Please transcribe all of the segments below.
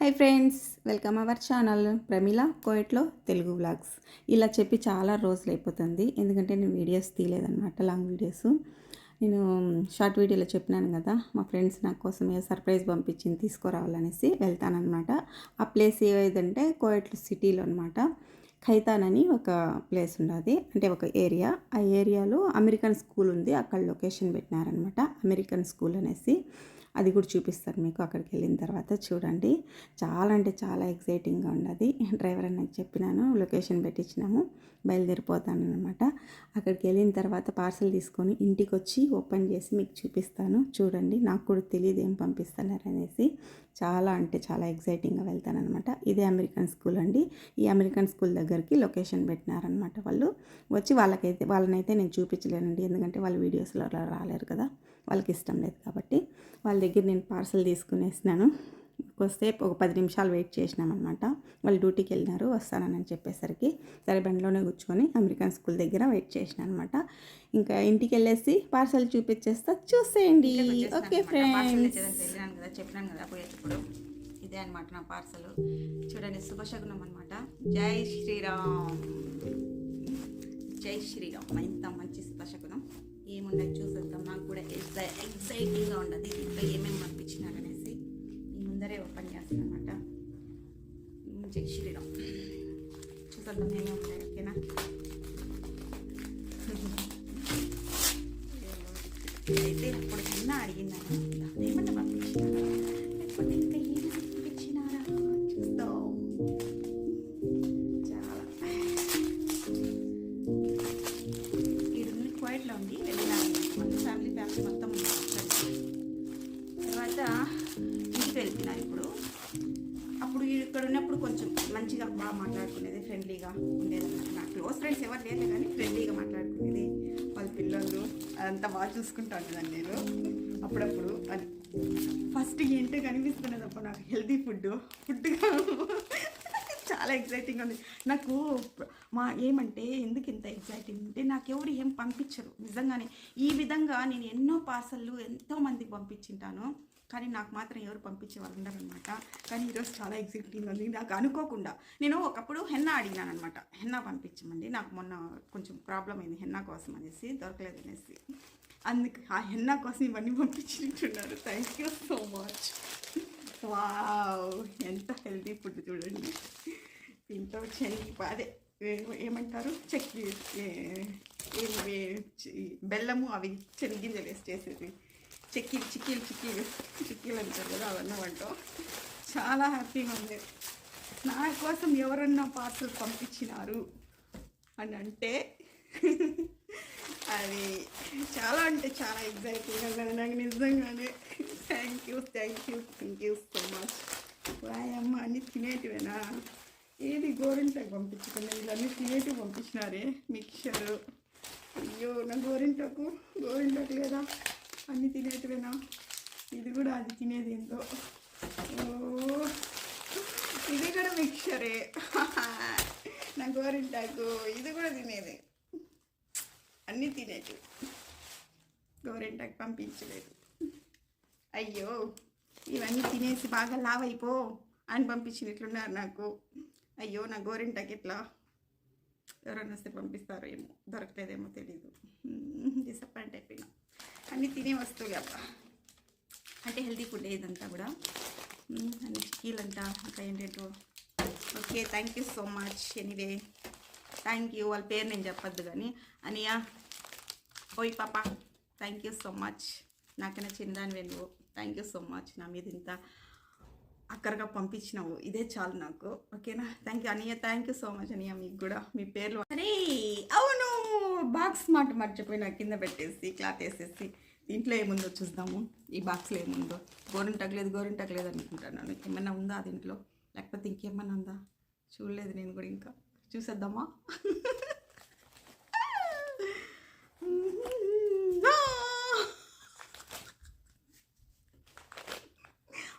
Hi friends welcome our channel Pramila కోయట్లో Telugu vlogs. ఇలా చెప్పి చాలా రోజులు అయిపోతుంది ఎందుకంటే నేను వీడియోస్ తీయలేదన్నమాట లాంగ్ వీడియోస్. నేను షార్ట్ వీడియోలో చెప్పినాను కదా మా ఫ్రెండ్స్ నా కోసం ఏ సర్ప్రైజ్ పంపించింది తీసుకురావాలనేసి వెళ్తానన్నమాట. ఆ ప్లేస్ ఏదంటే కోయట్లు సిటీలో అనమాట ఖైతాన్ అని ఒక ప్లేస్ ఉన్నది అంటే ఒక ఏరియా. ఆ ఏరియాలో అమెరికన్ స్కూల్ ఉంది అక్కడ లొకేషన్ పెట్టినారనమాట అమెరికన్ స్కూల్ అనేసి. అది కూడా చూపిస్తాను మీకు అక్కడికి వెళ్ళిన తర్వాత చూడండి. చాలా అంటే చాలా ఎక్సైటింగ్గా ఉన్నది డ్రైవర్ అని చెప్పినాను లొకేషన్ పెట్టించినాము బయలుదేరిపోతాను అనమాట అక్కడికి వెళ్ళిన తర్వాత పార్సల్ తీసుకొని ఇంటికి వచ్చి ఓపెన్ చేసి మీకు చూపిస్తాను. చూడండి నాకు కూడా తెలియదు ఏం పంపిస్తున్నారనేసి చాలా అంటే చాలా ఎక్సైటింగ్గా వెళ్తాను అనమాట ఇదే అమెరికన్ స్కూల్ అండి. ఈ అమెరికన్ స్కూల్ దగ్గరికి లొకేషన్ పెట్టినారనమాట వాళ్ళు. వచ్చి వాళ్ళకైతే వాళ్ళనైతే నేను చూపించలేనండి. ఎందుకంటే వాళ్ళ వీడియోస్లో రాలేరు కదా. వాళ్ళకి ఇష్టం లేదు కాబట్టి వాళ్ళ దగ్గర నేను పార్సల్ తీసుకునేసినాను. కొద్దిసేపు ఒక పది నిమిషాలు వెయిట్ చేసినామన్నమాట. వాళ్ళు డ్యూటీకి వెళ్ళినారు వస్తానని చెప్పేసరికి సరే బండిలోనే కూర్చొని అమెరికన్ స్కూల్ దగ్గర వెయిట్ చేసిన అనమాట ఇంకా ఇంటికి వెళ్ళేసి పార్సల్ చూపించేస్తా చూసేయండి. ఓకే ఫ్రెండ్స్ వెళ్ళాను కదా చెప్పినాను కదా పోయేటప్పుడు ఇదే అనమాట నా పార్సల్. చూడండి శుభశకునం అనమాట జై శ్రీరామ్. జై శ్రీరామ్. ఇంత మంచి శుభశకునం. ఏముండదు చూసేద్దాం. నాకు కూడా ఎగ్జై ఎగ్జైటింగ్గా ఉండదు దీంట్లో ఏమేమి పంపించినారనేసి ఈ ముందరే ఓపెన్ చేస్తాను అనమాట జై శ్రీరామ్. చూసేద్దాం ఏమేమి ఉన్నాయి ఓకేనా? అయితే అప్పుడు చిన్న అడిగిందని ఇంటికి వెళ్తున్నా ఇప్పుడు. అప్పుడు ఇక్కడ ఉన్నప్పుడు కొంచెం మంచిగా బాగా మాట్లాడుకునేది ఫ్రెండ్లీగా ఉండేదన్నమాట నా క్లోజ్ ఫ్రెండ్స్ ఎవరు లేదు కానీ ఫ్రెండ్లీగా మాట్లాడుకునేది. వాళ్ళ పిల్లలు అదంతా బాగా చూసుకుంటా ఉండేదాన్ని నేను. అప్పుడప్పుడు అది ఫస్ట్ ఏంటో కనిపిస్తున్నది అప్పుడు నాకు హెల్తీ ఫుడ్ ఫుడ్గా చాలా ఎగ్జైటింగ్ ఉంది. నాకు మా ఏమంటే ఎందుకు ఇంత ఎగ్జైటింగ్ అంటే నాకు ఎవరు ఏం పంపించరు. నిజంగానే ఈ విధంగా నేను ఎన్నో పార్సల్లు ఎంతో మందికి పంపించింటాను. కానీ నాకు మాత్రం ఎవరు పంపించే వాళ్ళు ఉండరనమాట కానీ ఈరోజు చాలా ఎగ్జైటింగ్ ఉంది. నాకు అనుకోకుండా నేను ఒకప్పుడు హెన్నా అడిగినాను అనమాట హెన్నా పంపించమండి. నాకు మొన్న కొంచెం ప్రాబ్లం అయింది. హెన్నా కోసం అనేసి దొరకలేదు అనేసి. అందుకు ఆ హెన్నా కోసం ఇవన్నీ పంపించినట్టున్నారు. Thank you so much wow ఎంత హెల్తీ ఫుడ్ చూడండి. దీంట్లో శనగ అదే ఏమంటారు? చక్కి బెల్లము అవి చెనిగింజలు వేసి చేసేది. చెక్కీలు చిక్కీలు చిక్కీలు చిక్కీలు అంటారు కదా అవన్నీ వంటో చాలా హ్యాపీగా ఉంది. నా కోసం ఎవరన్నా పార్సల్ పంపించినారు అని అంటే అది చాలా అంటే చాలా ఎగ్జైటింగ్గా నాకు నిజంగానే thank you thank you thank you so much వాయమ్మ అన్ని తినేటివేనా? గోరింటాకు పంపించకుండా వీళ్ళన్నీ తినేటివి పంపించినారే మిక్చరు అయ్యో నా గోరింటకు గోరింటకు లేదా? అన్నీ తినేటివేనా? ఇది కూడా అది తినేది ఏందో. ఓ ఇది కూడా మిక్చరే నా గోరింటాకు ఇది కూడా తినేది. అన్నీ తినేటి. గోరింటాకు పంపించలేదు. అయ్యో ఇవన్నీ తినేసి బాగా లావైపో అని పంపించినట్లున్నారు నాకు. అయ్యో నా గోరింటకి ఇట్లా ఎవరైనా వస్తే పంపిస్తారో ఏమో దొరకలేదేమో తెలీదు. డిసప్పాయింట్ అయిపోయినా. అన్నీ తినే వస్తువులు అబ్బా. అంటే హెల్తీ ఫుడ్ ఇదంతా కూడా. అన్ని చిక్కీలంట ఇంకా ఏంటంటో. Okay thank you so much anyway thank you వాళ్ళ పేరు నేను చెప్పొద్దు కానీ అనియా ఓయ్ పాప థ్యాంక్ యూ సో మచ్ నాకైనా చిన్నదాని నువ్వు. థ్యాంక్ యూ సో మచ్ నా మీద ఇంత అక్కడగా పంపించినావు. ఇదే చాలు నాకు. ఓకేనా? థ్యాంక్ యూ అనియ. థ్యాంక్ యూ సో మచ్ అనియ మీకు కూడా. మీ పేర్లు. అరే అవును! బాక్స్ మాట మర్చిపోయి నా కింద పెట్టేసి క్లాత్ వేసేసి. దీంట్లో ఏముందో చూద్దాము. ఈ బాక్స్లో ఏముందో. గోరింటాకు గోరింటకలేదు అనుకుంటున్నాను ఏమన్నా ఉందా దీంట్లో? లేకపోతే ఇంకేమన్నా ఉందా? చూడలేదు నేను కూడా ఇంకా. చూసేద్దామా?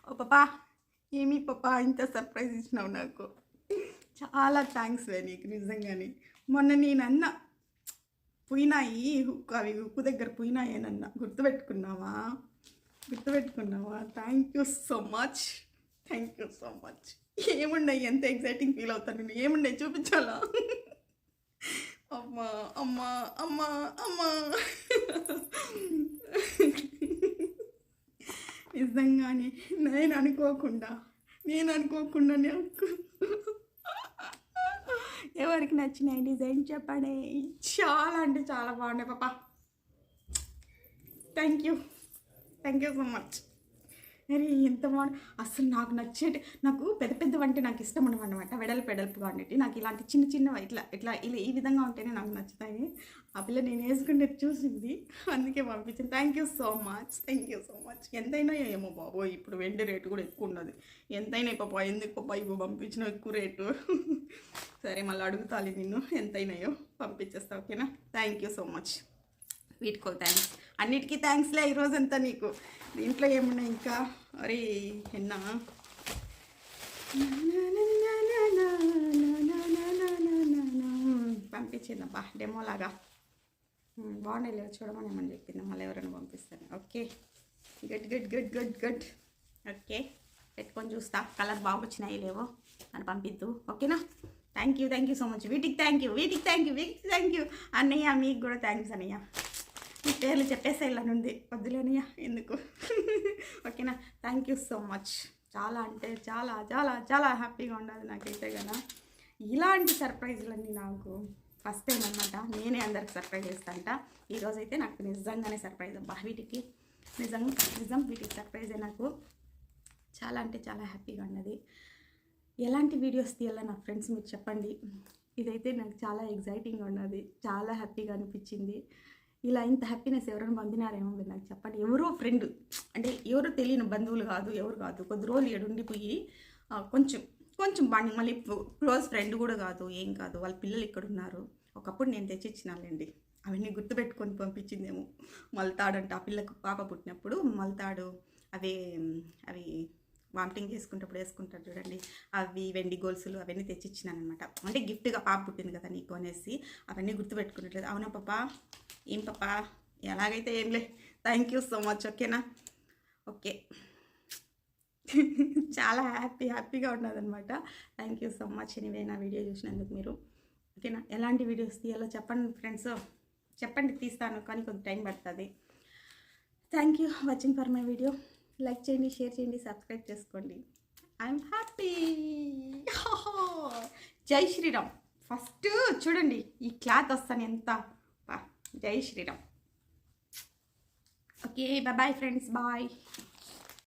ఓ పాపా! ఏమి పాపా ఇంత సర్ప్రైజ్ ఇచ్చినావు నాకు? చాలా థ్యాంక్స్ వే నీకు నిజంగానే. మొన్న నేను అన్న పోయినాయి హుక్కు అవి హుక్కు దగ్గర పోయినాయేనన్న గుర్తుపెట్టుకున్నావా? గుర్తుపెట్టుకున్నావా? Thank you so much. Thank you so much. ఏమున్నాయి ఎంత ఎగ్జైటింగ్ ఫీల్ అవుతాను నేను. ఏముండే చూపించాలా? అమ్మా అమ్మా అమ్మా అమ్మా. నిజంగానే నేను అనుకోకుండా నేను అనుకోకుండా నేను ఎవరికి నచ్చినాయి డిజైన్ చెప్పండి. చాలా అంటే చాలా బాగున్నాయి పాప. Thank you thank you so much అరే ఎంత బాగుంది. అసలు నాకు నచ్చేటి నాకు పెద్ద పెద్ద అంటే నాకు ఇష్టం అనమాట వెడల్పు వెడల్పుగా ఉండేవి నాకు ఇలాంటి చిన్న చిన్నవి ఇట్లా ఇట్లా ఇలా ఈ విధంగా ఉంటేనే నాకు నచ్చుతాయి. ఆ పిల్ల నేను వేసుకునేది చూసింది. అందుకే పంపించింది. Thank you so much thank you so much ఎంతైనా ఏమో బాబో ఇప్పుడు వెండి రేటు కూడా ఎక్కువ ఉన్నది ఎంతైనా పాప ఎందుకు పాప ఇవ్వ? పంపించిన ఎక్కువ రేటు. సరే మళ్ళీ అడుగుతాలి నిన్ను. ఎంతైనాయో పంపించేస్తా ఓకేనా? థ్యాంక్ యూ సో మచ్ వీటికో థ్యాంక్స్ అన్నిటికీ థ్యాంక్స్లే ఈరోజంతా నీకు. దీంట్లో ఏమున్నాయి ఇంకా? అరే ఎన్నా? పంపించిందబ్బా డెమో లాగా. బాగుండే లేదు చూడమని ఏమని చెప్పింది? మళ్ళీ ఎవరైనా పంపిస్తాను okay. Good good good good good okay. పెట్టుకొని చూస్తా. కలర్ బాగా వచ్చినాయి లేవో? అని పంపిద్దు. ఓకేనా? Thank you thank you so much వీటికి థ్యాంక్ యూ వీటికి థ్యాంక్ యూ వీటికి థ్యాంక్ యూ అన్నయ్య మీకు కూడా థ్యాంక్స్ అన్నయ్య. మీ పేర్లు చెప్పేసే ఇలా ఉంది. ఎందుకు? ఓకేనా? థ్యాంక్ యూ సో మచ్ చాలా అంటే చాలా చాలా చాలా హ్యాపీగా ఉండదు నాకైతే కదా. ఇలాంటి సర్ప్రైజ్లన్నీ నాకు ఫస్ట్ టైం అనమాట నేనే అందరికి సర్ప్రైజ్ చేస్తాంట. ఈరోజైతే నాకు నిజంగానే సర్ప్రైజ్ అబ్బా వీటికి నిజం నిజం వీటికి సర్ప్రైజే నాకు. చాలా అంటే చాలా హ్యాపీగా ఉన్నది. ఎలాంటి వీడియోస్ తీయాలో నా ఫ్రెండ్స్ మీరు చెప్పండి. ఇదైతే నాకు చాలా ఎగ్జైటింగ్గా ఉన్నది. చాలా హ్యాపీగా అనిపించింది. ఇలా ఇంత హ్యాపీనెస్ ఎవరైనా పంపినారేమో మీరు నాకు చెప్పండి. ఎవరో ఫ్రెండ్ అంటే ఎవరో తెలియని బంధువులు కాదు ఎవరు కాదు కొద్ది రోజులు ఏడుండిపోయి కొంచెం కొంచెం బాగా మళ్ళీ క్లోజ్ ఫ్రెండ్ కూడా కాదు ఏం కాదు వాళ్ళ పిల్లలు ఇక్కడ ఉన్నారు. ఒకప్పుడు నేను తెచ్చిచ్చినానండి అవన్నీ గుర్తుపెట్టుకొని పంపించిందేమో మల్తాడంట ఆ పిల్లకు పాప పుట్టినప్పుడు మల్తాడు అవి అవి వామిటింగ్ చేసుకుంటప్పుడు వేసుకుంటారు చూడండి. అవి వెండి గోల్సులు అవన్నీ తెచ్చిచ్చినాను అనమాట అంటే గిఫ్ట్గా పాప పుట్టింది కదా నీకు అనేసి అవన్నీ గుర్తుపెట్టుకున్నట్లేదు అవునా పాప? ఏం పాప? ఎలాగైతే ఏంలే థ్యాంక్ యూ సో మచ్ ఓకేనా ఓకే చాలా హ్యాపీ హ్యాపీగా ఉన్నదనమాట. Thank you so much anyway నా వీడియో చూసినందుకు మీరు. ఓకేనా ఎలాంటి వీడియోస్ తీయాలో చెప్పండి ఫ్రెండ్స్ చెప్పండి తీస్తాను. కానీ కొంచెం టైం పడుతుంది. Thank you watching for my video like చేయండి షేర్ చేయండి సబ్స్క్రైబ్ చేసుకోండి. I'm happy Jai Shriram. First చూడండి ఈ క్లాత్ వస్తాను ఎంత? Jai Shriram. Okay bye friends bye